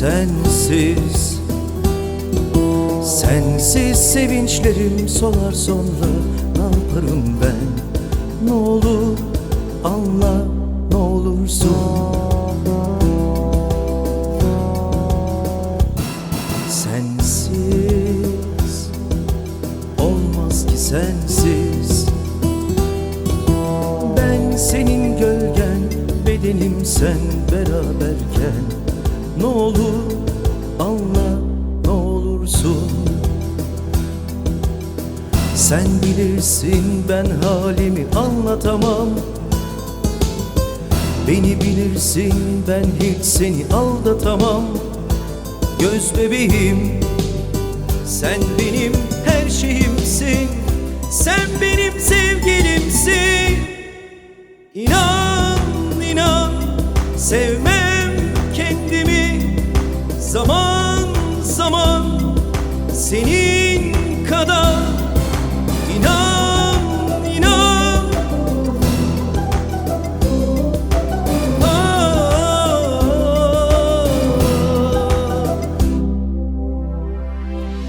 sensiz. Sensiz sevinçlerim solar sonra Ne yaparım ben? Ne olur anla ne olursun. Sensiz Olmaz ki sensiz. Ben senin gölgen Bedenim sen beraberken Ne olur anla ne olursun. Sen bilirsin ben halimi anlatamam. Beni bilirsin ben hiç seni aldatamam. Göz bebeğim Sen benim her şeyimsin. Sen benim sevgilimsin. İnan inan Sevmem Zaman zaman Senin kadar. İnan inan. Ah.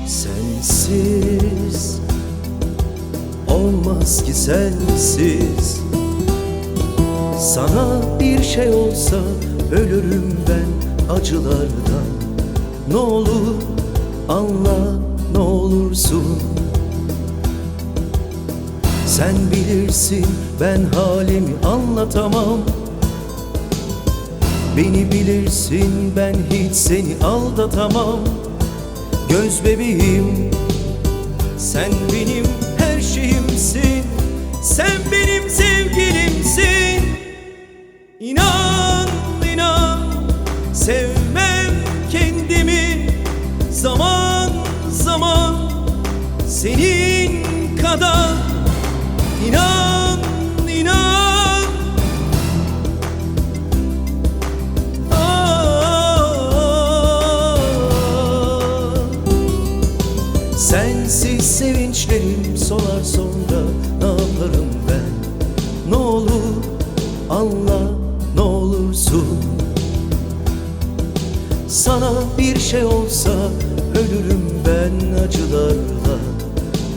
Sensiz olmaz ki sensiz. Sana bir şey olsa ölürüm ben acılardan Ne olur anla ne olursun. Sen bilirsin ben halimi anlatamam. Beni bilirsin ben hiç seni aldatamam. Göz bebeğim Sen benim Senin kadar İnan inan. Ah. Sensiz sevinçlerim solar sonra ne yaparım ben? Ne olur anla ne olursun. Sana bir şey olsa ölürüm ben acılarla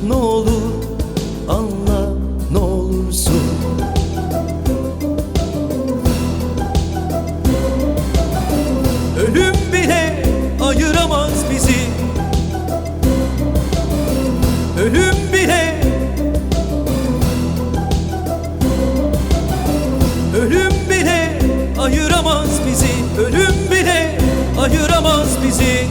ne olur anla ne olursun. Ölüm bile ayıramaz bizi. Ölüm bile. Ölüm bile ayıramaz bizi. Ölüm bile ayıramaz bizi.